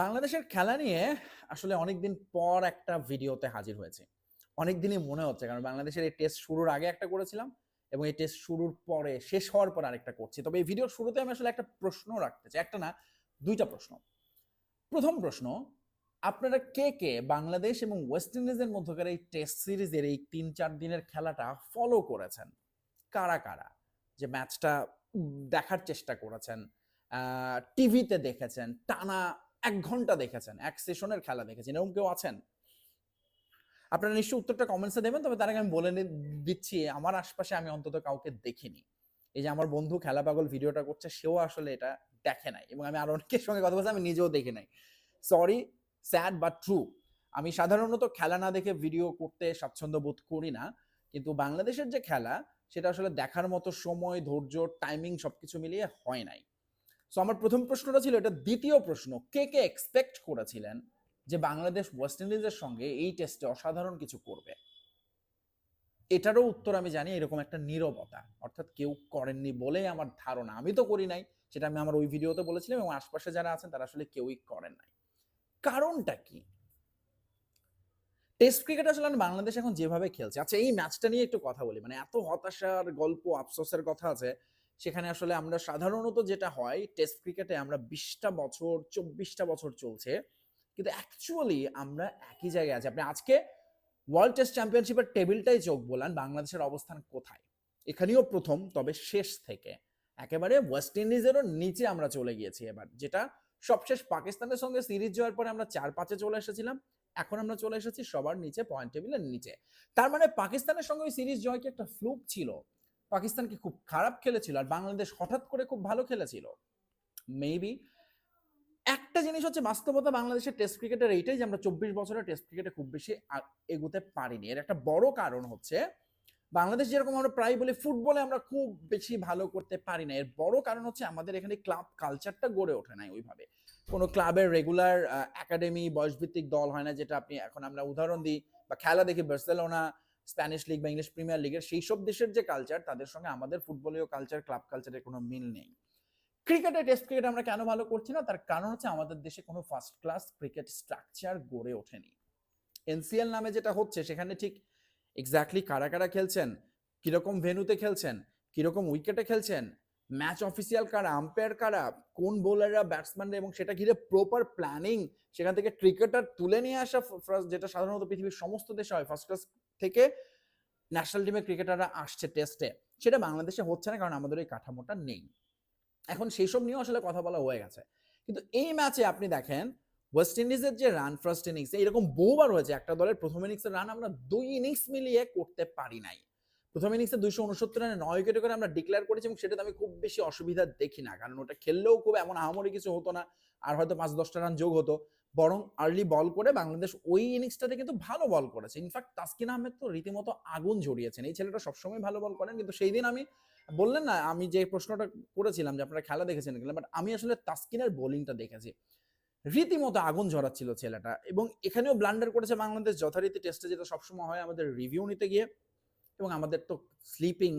বাংলাদেশের খেলা নিয়ে আসলে অনেকদিন পর একটা ভিডিওতে হাজির হয়েছে। অনেক দিনই মনে হচ্ছে, কারণ বাংলাদেশের এই টেস্ট শুরুর আগে একটা করেছিলাম এবং এই টেস্ট শুরুর পরে, শেষ হওয়ার পর আরেকটা করছি। তবে এই ভিডিওর শুরুতে আমি আসলে একটা প্রশ্ন রাখতে চাই। একটা না, দুইটা প্রশ্ন। প্রথম প্রশ্ন, আপনারা কে কে বাংলাদেশ এবং ওয়েস্ট ইন্ডিজের মধ্যকার এই টেস্ট সিরিজের এই তিন চার দিনের খেলাটা ফলো করেছেন? কারা কারা? যে ম্যাচটা দেখার চেষ্টা করেছেন টিভিতে দেখেছেন, টানা এক ঘণ্টা দেখেছেন, এক সেশনের খেলা দেখেছেন, এরকম কেউ আছেন? আপনারা নিশ্চয়ই উত্তরটা কমেন্টসে দেবেন, তবে তার আগে আমি বলে দিচ্ছি, আমার আশপাশে আমি অন্তত কাউকে দেখিনি। এই যে আমার বন্ধু খেলা পাগল ভিডিওটা করছে, সেও আসলে এটা দেখে নাই, এবং আমি আর অনেকের সঙ্গে কথা বলছি, আমি নিজেও দেখে নাই। সরি স্যাড বাট ট্রু আমি সাধারণত খেলা না দেখে ভিডিও করতে স্বাচ্ছন্দ্য বোধ করি না, কিন্তু বাংলাদেশের যে খেলা, সেটা আসলে দেখার মতো সময়, ধৈর্য টাইমিং সবকিছু মিলিয়ে হয় নাই। সো আমার প্রথম প্রশ্নটা ছিল, এটা দ্বিতীয় প্রশ্ন, কে কে এক্সপেক্ট করেছিলেন যে বাংলাদেশ ওয়েস্ট ইন্ডিজের সঙ্গে এই টেস্টে অসাধারণ কিছু করবে? এটারও উত্তর আমি জানি, এরকম একটা নীরবতা। অর্থাৎ কেউ করেননি বলেই আমার ধারণা। আমি তো করি নাই, সেটা আমি আমার ওই ভিডিওতে বলেছিলাম এবং আশপাশে যারা আছেন, তারা আসলে কেউই করেন নাই। কারণটা কি? টেস্ট ক্রিকেট আসলে আমি বাংলাদেশ এখন যেভাবে খেলছে। আচ্ছা এই ম্যাচটা নিয়ে একটু কথা বলি। মানে এত হতাশার গল্প, আফসোসের কথা আছে সেখানে আসলে আমরা সাধারণত যেটা হয় টেস্ট ক্রিকেটে আমরা বিশটা বছর, চব্বিশটা বছর চলছে। কিন্তু অ্যাকচুয়ালি আমরা একই জায়গায় আছি। আপনি আজকে ওয়ার্ল্ড টেস্ট চ্যাম্পিয়নশিপের টেবিলটাই চোখ বলান, বাংলাদেশের অবস্থান কোথায়? এখানেও প্রথম, তবে শেষ থেকে। একেবারে ওয়েস্ট ইন্ডিজেরও নিচে আমরা চলে গিয়েছি এবার, যেটা সবশেষ পাকিস্তানের সঙ্গে সিরিজ জয়ের পরে আমরা চার পাঁচে চলে এসেছিলাম। এখন আমরা চলে এসেছি সবার নিচে পয়েন্ট টেবিলের নিচে। তার মানে পাকিস্তানের সঙ্গে ওই সিরিজ জয় কি একটা ফ্লুক ছিল? পাকিস্তান কি খুব খারাপ খেলেছিল আর বাংলাদেশ হঠাৎ করে খুব ভালো খেলেছিল? মেবি একটা জিনিস হচ্ছে বাস্তবতা বাংলাদেশের টেস্ট ক্রিকেটের এইটাই যে আমরা চব্বিশ বছরের টেস্ট ক্রিকেটে খুব বেশি এগোতে পারিনি। এর একটা বড় কারণ হচ্ছে বাংলাদেশ যেরকম আমরা প্রায় বলি ফুটবলে আমরা খুব বেশি ভালো করতে পারি না। এর বড় কারণ হচ্ছে আমাদের এখানে ক্লাব কালচারটা গড়ে ওঠে নাই ওইভাবে। কোনো ক্লাবের রেগুলার একাডেমি বয়সভিত্তিক দল হয় না যেটা আপনি এখন আমরা উদাহরণ দিই বা খেলা দেখি বার্সেলোনা স্প্যানিশ লিগ বা ইংলিশ প্রিমিয়ার লিগের সেই সব দেশের যে কালচার তাদের সঙ্গে আমাদের ফুটবলীয় কালচার ক্লাব কালচারের কোনো মিল নেই। ক্রিকেটে টেস্ট ক্রিকেট আমরা কেন ভালো করছি না? তার কারণ হচ্ছে আমাদের দেশে কোনো ফার্স্ট ক্লাস ক্রিকেট স্ট্রাকচার গড়ে ওঠেনি। এনসিএল নামে যেটা হচ্ছে, সেখানে ঠিক এক্স্যাক্টলি কারা কারা খেলছেন, কীরকম ভেনুতে খেলছেন, কীরকম উইকেটে খেলছেন ম্যাচ অফিসিয়াল কারা আম্পায়ার কারা, কোন বোলাররা ব্যাটসম্যানরা এবং সেটা ঘিরে প্রপার প্ল্যানিং সেখান থেকে ক্রিকেটার তুলে নিয়ে আসা যেটা সাধারণত পৃথিবীর সমস্ত দেশে হয় ফার্স্ট ক্লাস থেকে ন্যাশনাল টিমের ক্রিকেটাররা আসছে টেস্টে সেটা বাংলাদেশে হচ্ছে না, কারণ আমাদের ওই কাঠামোটা নেই। এখন সেই সব নিয়েও আসলে কথা বলা হয়ে গেছে। কিন্তু এই ম্যাচে আপনি দেখেন ওয়েস্ট ইন্ডিজের যে রান ফার্স্ট ইনিংস এরকম বহুবার হয়েছে, একটা দলের প্রথম ইনিংসের রান আমরা দুই ইনিংস মিলিয়ে করতে পারি নাই। প্রথম ইনিংসে দুইশো উনসত্তর রানে নয় উইকেটে করে আমরা ডিক্লেয়ার করেছি এবং সেটাতে আমি খুব বেশি অসুবিধা দেখি না, কারণ ওটা খেললেও খুব এমন আহামরি কিছু হতো না, আর হয়তো পাঁচ দশটা রান যোগ হতো। বরং আর্লি বল করে বাংলাদেশ ওই ইনিংসটাতে কিন্তু ভালো বল করেছে। ইনফ্যাক্ট তাসকিন আহমেদ তো রীতিমতো আগুন ঝরিয়েছেন। এই ছেলেটা সবসময় ভালো বল করেন, কিন্তু সেই দিন আমি বললেন না, আমি যে প্রশ্নটা করেছিলাম যে আপনারা খেলা দেখেছেন কিনা বাট আমি আসলে তাসকিনের বোলিংটা দেখেছি। রীতিমতো আগুন ঝরাচ্ছিল ছেলেটা এবং এখানেও ব্লান্ডার করেছে বাংলাদেশ। যথারীতি টেস্টে যেটা সবসময় হয়, আমাদের রিভিউ নিতে গিয়ে এবং আমাদের তো স্লিপিং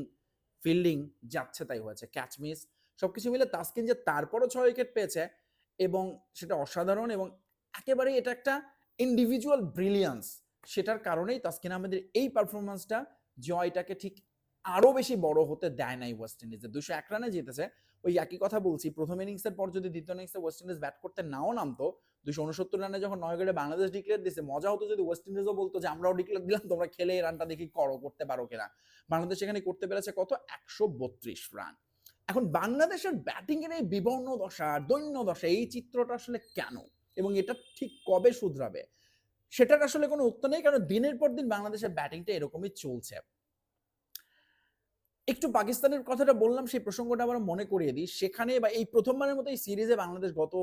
ফিল্ডিং যাচ্ছে তাই হয়েছে ক্যাচ মিস সবকিছু মিলে তাসকিন যে তারপরও ছয় উইকেট পেয়েছে এবং সেটা অসাধারণ এবং একেবারে এটা একটা ইন্ডিভিজুয়াল ব্রিলিয়ান্স সেটার কারণেই তাসকিন আহমেদের এই পারফরমেন্সটা জয়টাকে ঠিক আরও বেশি বড় হতে দেয় নাই ওয়েস্ট ইন্ডিজের দুশো এক রানে জিতেছে। ওই একই কথা বলছি, প্রথম ইনিংসের পর যদি দ্বিতীয় ইনিংসে ওয়েস্ট ইন্ডিজ ব্যাট করতে নাও নামতো দুশো উনসত্তর রানে যখন নয় উইকেটে বাংলাদেশ ডিক্লেয়ার দিছে, মজা হতো যদি ওয়েস্ট ইন্ডিজও বলতো যে, আমরাও ডিক্লেয়ার দিলাম, তোমরা খেলে এই রানটা দেখি করো, করতে পারো কিনা। বাংলাদেশ এখানে করতে পেরেছে কত? একশো বত্রিশ রান। এখন বাংলাদেশের ব্যাটিং এর এই বিবর্ণ দশা দৈন্য দশা, এই চিত্রটা আসলে কেন? এবং এটা ঠিক কবে শুধরাবে? সেটার আসলে কোনো উত্তর নেই, কারণ দিনের পর দিন বাংলাদেশের ব্যাটিংটা এরকমই চলছে। একটু পাকিস্তানের কথাটা বললাম, সেই প্রসঙ্গটা আবার মনে করিয়ে দিই। সেখানে বা এই প্রথমবারের মতো এই সিরিজে বাংলাদেশ গত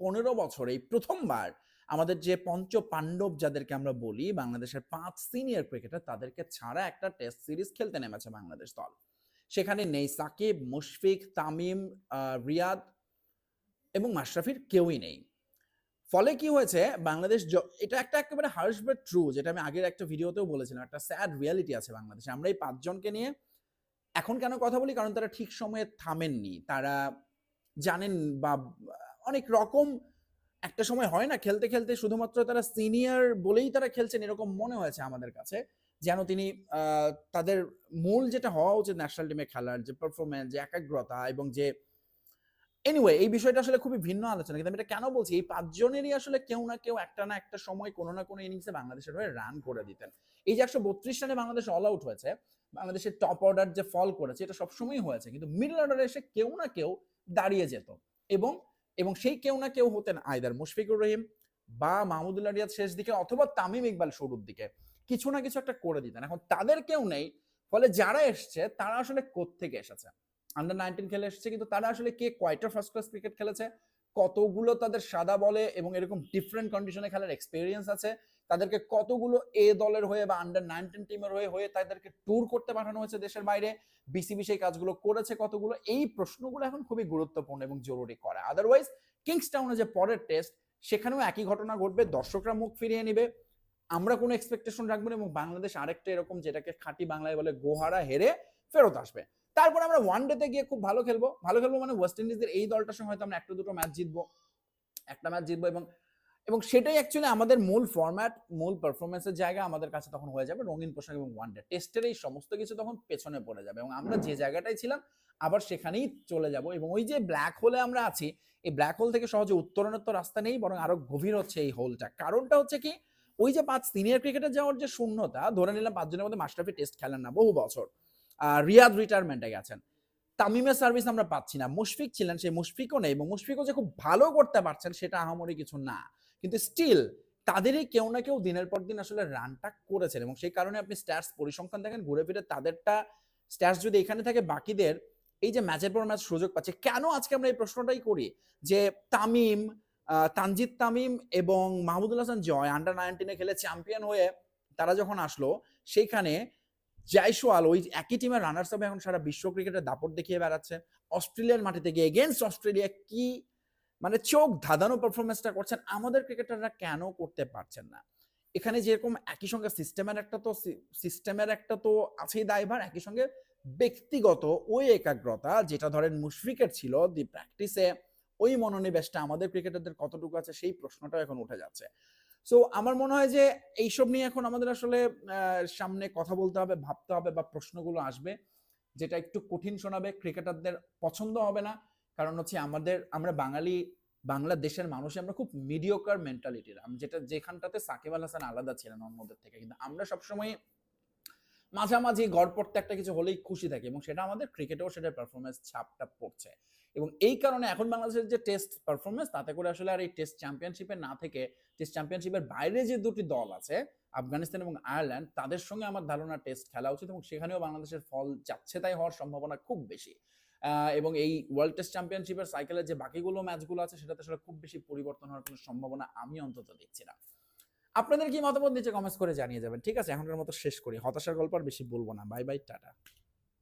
পনেরো বছরে, এই প্রথমবার আমাদের যে পঞ্চ পাণ্ডব যাদেরকে আমরা বলি, বাংলাদেশের পাঁচ সিনিয়র ক্রিকেটার তাদেরকে ছাড়া একটা টেস্ট সিরিজ খেলতে নেমেছে বাংলাদেশ দল। সেখানে নেই সাকিব, মুশফিক, তামিম রিয়াদ এবং মাশরাফির কেউই নেই। ফলে কি হয়েছে, বাংলাদেশ এটা একটা একেবারে হার্শ বাট ট্রু যেটা আমি আগের একটা ভিডিওতেও বলেছিলাম, একটা স্যাড রিয়ালিটি আছে বাংলাদেশে। আমরা এই পাঁচজনকে নিয়ে এখন কেন কথা বলি? কারণ তারা ঠিক সময়ে থামেননি। তারা জানেন বা অনেক রকম একটা সময় হয় না, খেলতে খেলতে শুধুমাত্র তারা সিনিয়র বলেই তারা খেলছেন, এরকম মনে হয়েছে আমাদের কাছে, যেন তিনি তাদের মূল যেটা হওয়া উচিত ন্যাশনাল টিমে খেলার, যে পারফরমেন্স যে একাগ্রতা এবং যে এনিওয়ে এই বিষয়টা আসলে খুবই ভিন্ন আলোচনা, কিন্তু আমি এটা কেন বলছি? এই পাঁচজনেরই আসলে কেউ না কেউ একটা না একটা সময় কোনো না কোনো ইনিংসে বাংলাদেশের হয়ে রান করে দিতেন। এই যে একশো বত্রিশ রানে বাংলাদেশ অল আউট হয়েছে, বাংলাদেশের টপ অর্ডার যে ফল করেছে, এটা সবসময়ই হয়েছে, কিন্তু মিডল অর্ডারে এসে কেউ না কেউ দাঁড়িয়ে যেত। এবং এবং সেই কেউ না কেউ হতেন আয়দার মুশফিকুর রহিম বা মাহমুদুল্লাহ রিয়াদ শেষ দিকে অথবা তামিম ইকবাল শুরুর দিকে। কিছু না কিছু একটা করে দিতেন। এখন তাদের কেউ নেই, ফলে যারা এসছে, তারা আসলে কোত্থেকে এসেছে? আন্ডার নাইনটিন খেলে এসেছে, কিন্তু তারা আসলে কে কয়টা ফার্স্ট ক্লাস ক্রিকেট খেলেছে, কতগুলো তাদের সাদা বলে এবং এরকম ডিফারেন্ট কন্ডিশনে খেলার এক্সপিরিয়েন্স আছে, তাদেরকে কতগুলো এ দলের হয়ে বা আন্ডার নাইনটিন টিমের হয়ে হয়ে তাদেরকে ট্যুর করতে পাঠানো হয়েছে দেশের বাইরে বিসিবি সেই কাজগুলো করেছে কতগুলো, এই প্রশ্নগুলো এখন খুবই গুরুত্বপূর্ণ এবং জরুরি করা। আদারওয়াইজ কিংসটাউনে যে পরের টেস্ট সেখানেও একই ঘটনা ঘটবে, দর্শকরা মুখ ফিরিয়ে নিবে, আমরা কোনো এক্সপেকটেশন রাখব না এবং বাংলাদেশ আরেকটা এরকম যেটাকে খাঁটি বাংলায় বলে গোহারা হেরে ফেরত আসবে। তারপর আমরা ওয়ান ডেতে গিয়ে খুব ভালো খেলব। ভালো খেলব মানে ওয়েস্ট ইন্ডিজের এই দলটার সঙ্গে হয়তো আমরা একটা দুটো ম্যাচ জিতবো। একটা ম্যাচ জিতবো এবং এবং সেটাই অ্যাকচুয়ালি আমাদের মূল ফরম্যাট মূল পারফরমেন্সের জায়গা আমাদের কাছে তখন হয়ে যাবে রঙিন পোশাক এবং ওয়ান ডে টেস্টের এই সমস্ত কিছু তখন পেছনে পড়ে যাবে এবং আমরা যে জায়গাটায় ছিলাম, আবার সেখানেই চলে যাব এবং ওই যে ব্ল্যাক হোলে আমরা আছি, এই ব্ল্যাক হোল থেকে সহজে উত্তরণের তো রাস্তা নেই, বরং আরও গভীর হচ্ছে এই হোলটা কারণটা হচ্ছে কি, ওই যে পাঁচ সিনিয়র ক্রিকেটে যাওয়ার যে শূন্যতা, ধরে নিলাম পাঁচজনের মধ্যে মাস্টারফি টেস্ট খেলেন না বহু বছর। রিয়াদ রিটায়ারমেন্টে গেছেন। তামিমের সার্ভিস আমরা পাচ্ছি না। মুশফিক ছিলেন, সেই মুশফিকও নেই এবং মুশফিকও যে খুব ভালো করতে পারছেন সেটা আহামরি কিছু না। কিন্তু স্টিল তাদেরই কেউ না কেউ দিনের পর দিন আসলে রানটা করেছেন এবং সেই কারণে আপনি স্ট্যাটস পরিসংখ্যান দেখেন, ঘুরে ফিরে তাদেরটা স্ট্যাটস যদি এখানে থাকে, বাকিদের এই যে ম্যাচের পর ম্যাচ সুযোগ পাচ্ছে, কেন আজকে আমরা এই প্রশ্নটাই করি? যে তামিম তানজিদ তামিম এবং মাহমুদুল হাসান জয় আন্ডার নাইনটিনে খেলে চ্যাম্পিয়ন হয়ে তারা যখন আসলো, সেইখানে জয়সওয়াল ওই একই টিমের রানার্স আপ এখন সারা বিশ্ব ক্রিকেটের দাপট দেখিয়ে বেড়াচ্ছে। অস্ট্রেলিয়ার মাটিতে গিয়ে এগেনস্ট অস্ট্রেলিয়া কি মানে চোখ ধাঁধানো পারফরমেন্সটা করছেন, আমাদের ক্রিকেটাররা কেন করতে পারছেন না? এখানে যেরকম একই সঙ্গে সিস্টেমের একটা তো সিস্টেমের একটা তো আছেই দায়ভার, একই সঙ্গে ব্যক্তিগত ওই একাগ্রতা যেটা ধরেন মুশফিকের ছিল দি প্র্যাকটিসে ওই মনোনিবেশটা আমাদের ক্রিকেটারদের কতটুকু আছে সেই প্রশ্নটাও এখন উঠে যাচ্ছে। সো আমার মনে হয় যে এইসব নিয়ে এখন আমাদের আসলে সামনে কথা বলতে হবে, ভাবতে হবে বা প্রশ্নগুলো আসবে, যেটা একটু কঠিন শোনাবে, ক্রিকেটারদের পছন্দ হবে না। কারণ হচ্ছে আমাদের, আমরা বাঙালি, বাংলাদেশের মানুষ আমরা খুব মিডিওকার মেন্টালিটির যেটা, যেখানটাতে সাকিব আল হাসান আলাদা ছিলেন অন্যদের থেকে। কিন্তু আমরা সবসময় মাঝামাঝি গড় পড়তে একটা কিছু হলেই খুশি থাকি এবং সেটা আমাদের ক্রিকেটেও সেটার পারফরমেন্স ছাপটা পড়ছে। এবং এই কারণে এখন বাংলাদেশের যে টেস্ট পারফরমেন্স তাতে করে আসলে আর এই টেস্ট চ্যাম্পিয়নশিপে না থেকে টেস্ট চ্যাম্পিয়নশিপের বাইরে যে দুটি দল আছে, আফগানিস্তান এবং আয়ারল্যান্ড, তাদের সঙ্গে আমার ধারণা টেস্ট খেলা উচিত এবং সেখানেও বাংলাদেশের ফল যাচ্ছে তাই হওয়ার সম্ভাবনা খুব বেশি। এবং এই ওয়ার্ল্ড টেস্ট চ্যাম্পিয়নশিপের সাইকেলের যে বাকিগুলো ম্যাচগুলো আছে, সেটাতে আসলে খুব বেশি পরিবর্তন হওয়ার কোনো সম্ভাবনা আমি অন্তত দেখছি না। আপনাদের কি মতামত নিচে কমেন্টস করে জানিয়ে যাবেন। ঠিক আছে, এখনকার মতো শেষ করি। হতাশার গল্প আর বেশি বলব না। Bye bye tata.